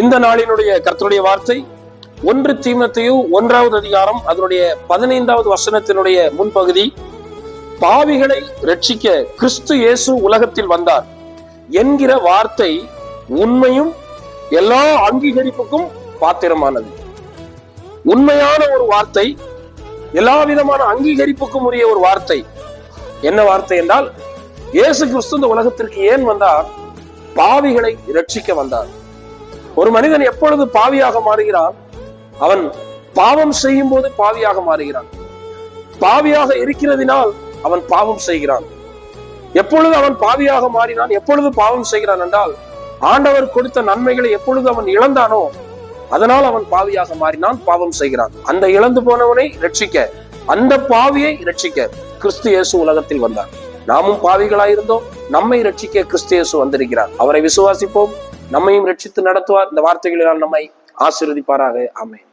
இந்த நாளினுடைய கர்த்தருடைய வார்த்தை ஒன்று தீமத்தையும் ஒன்றாவது அதிகாரம் அதனுடைய பதினைந்தாவது வசனத்தினுடைய முன்பகுதி பாவிகளை ரட்சிக்க கிறிஸ்து இயேசு உலகத்தில் வந்தார் என்கிற வார்த்தை உண்மையும் எல்லா அங்கீகரிப்புக்கும் பாத்திரமானது. உண்மையான ஒரு வார்த்தை எல்லா விதமான அங்கீகரிப்புக்கும் உரிய ஒரு வார்த்தை. என்ன வார்த்தை என்றால் இயேசு கிறிஸ்து இந்த உலகத்திற்கு ஏன் வந்தார்? பாவிகளை ரட்சிக்க வந்தார். ஒரு மனிதன் எப்பொழுது பாவியாக மாறுகிறான்? அவன் பாவம் செய்யும் போது பாவியாக மாறுகிறான். பாவியாக இருக்கிறதினால் அவன் பாவம் செய்கிறான். எப்பொழுது அவன் பாவியாக மாறினான் எப்பொழுது பாவம் செய்கிறான் என்றால் ஆண்டவர் கொடுத்த நன்மைகளை எப்பொழுது அவன் இழந்தானோ அதனால் அவன் பாவியாக மாறினான் பாவம் செய்கிறான். அந்த இழந்து போனவனை ரட்சிக்க அந்த பாவியை ரட்சிக்க கிறிஸ்து இயேசு உலகத்தில் வந்தார். நாமும் பாவிகளாயிருந்தோம் நம்மை ரட்சிக்க கிறிஸ்து இயேசு வந்திருக்கிறார். அவரை விசுவாசிப்போம். நம்மையும் ரட்சித்து நடத்துவார். இந்த வார்த்தைகளினால் நம்மை ஆசீர்வதிப்பாராக. ஆமென்.